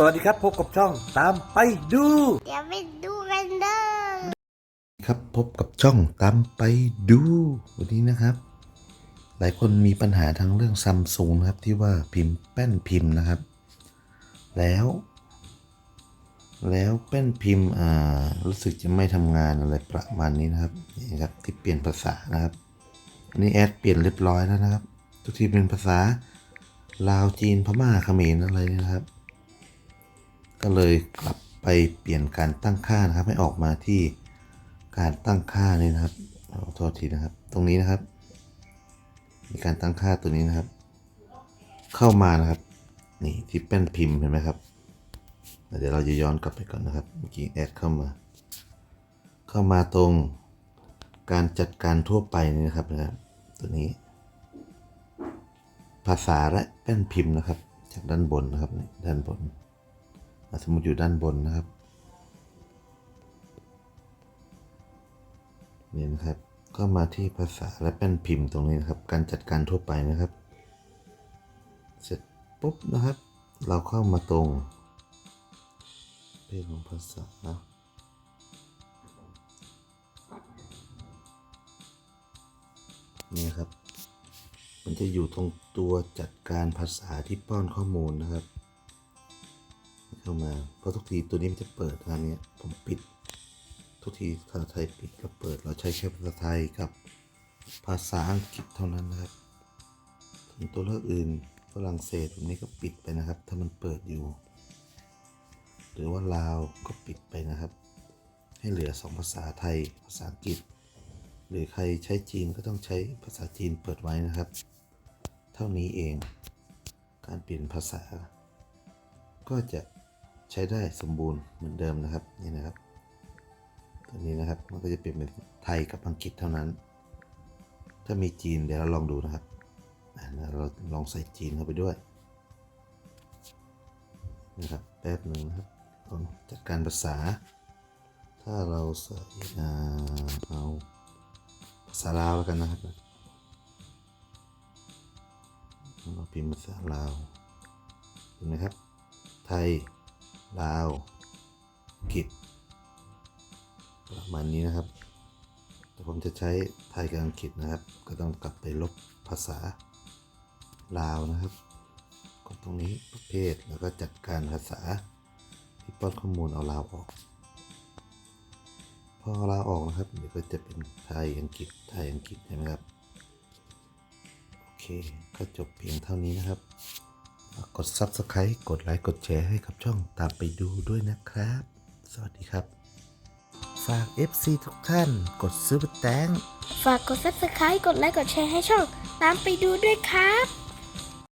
สวัสดีครับพบกับช่องตามไปดูเดี๋ยวไปดูกันเด้อครับพบกับช่องตามไปดู วันนี้นะครับ หลายคนมีปัญหาทางเรื่องซัมซุงนะครับที่ว่าพิมพ์แป้นพิมพ์นะครับ แล้ว แล้วแป้นพิมพ์อ่ารู้สึกจะไม่ทำงานอะไรประมาณนี้นะครับนี่ครับที่เปลี่ยนภาษานะครับอันนี้แอดเปลี่ยนเรียบร้อยแล้วนะครับ ทุกทีเป็นภาษาลาวจีนพม่าเขมรอะไรนี่นะครับ ก็เลยกลับไปเปลี่ยนการตั้งค่านะครับ ให้ออกมาที่การตั้งค่านี่นะครับขอโทษทีนะครับ ตรงนี้นะครับ มีการตั้งค่าตัวนี้นะครับ เข้ามานะครับ นี่ที่แป้นพิมพ์เห็นไหมครับ เดี๋ยวเราจะย้อนกลับไปก่อนนะครับ เมื่อกี้แอดเข้ามา เข้ามาตรงการจัดการทั่วไปนี่นะครับนะครับ ตัวนี้ ภาษาและแป้นพิมพ์นะครับ จากด้านบนนะครับด้านบน สมมติอยู่ด้านบนนะครับ นี่นะครับ ก็มาที่ภาษาและแป้นพิมพ์ตรงนี้นะครับ การจัดการทั่วไปนะครับ เสร็จปุ๊บนะครับ เราเข้ามาตรงเพศของภาษานะนี่ครับ มันจะอยู่ตรงตัวจัดการภาษาที่ป้อนข้อมูลนะครับ เข้ามา เพราะทุกทีตัวนี้มันจะเปิดทางนี้ผมปิด ทุกทีภาษาไทยปิดก็เปิด เราใช้แค่ภาษาไทยกับภาษาอังกฤษเท่านั้นนะครับส่วนตัวเลือกอื่นฝรั่งเศสแบบนี้ก็ปิดไปนะครับ ถ้ามันเปิดอยู่ หรือว่าลาวก็ปิดไปนะครับ ให้เหลือสองภาษาไทย ภาษาอังกฤษ หรือใครใช้จีนก็ต้องใช้ภาษาจีนเปิดไว้นะครับ เท่านี้เอง การเปลี่ยนภาษา ก็จะ ใช้ได้สมบูรณ์เหมือนเดิมนะครับนี่นะครับ ตัวนี้นะครับมันก็จะเปลี่ยนเป็นไทยกับอังกฤษเท่านั้น ถ้ามีจีนเดี๋ยวเราลองดูนะครับเราลองใส่จีนเข้าไปด้วยนะครับแป๊บหนึ่งนะครับจัดการภาษา ถ้าเราใส่เอาภาษาลาวแล้วกันนะครับเราพิมพ์ภาษาลาวเห็นไหมครับ ไทย ลาวกฤษประมาณนี้นะครับ แต่ผมจะใช้ไทยกับอังกฤษนะครับ ก็ต้องกลับไปลบภาษาลาวนะครับกดตรงนี้ประเภทแล้วก็จัดการภาษาที่ป้อนข้อมูลเอาลาวออก พอเอาลาวออกนะครับเดี๋ยวก็จะเป็นไทยอังกฤษไทยอังกฤษใช่ไหมครับ โอเค ก็จบเพียงเท่านี้นะครับ กด Subscribe กดไลค์กดแชร์ให้กับช่องตามไปดูด้วยนะครับ สวัสดีครับ ฝาก FC ทุกท่านกดซื้อแตงฝากกด subscribe กดไลค์กดแชร์ให้ช่อง ตามไปดูด้วยครับ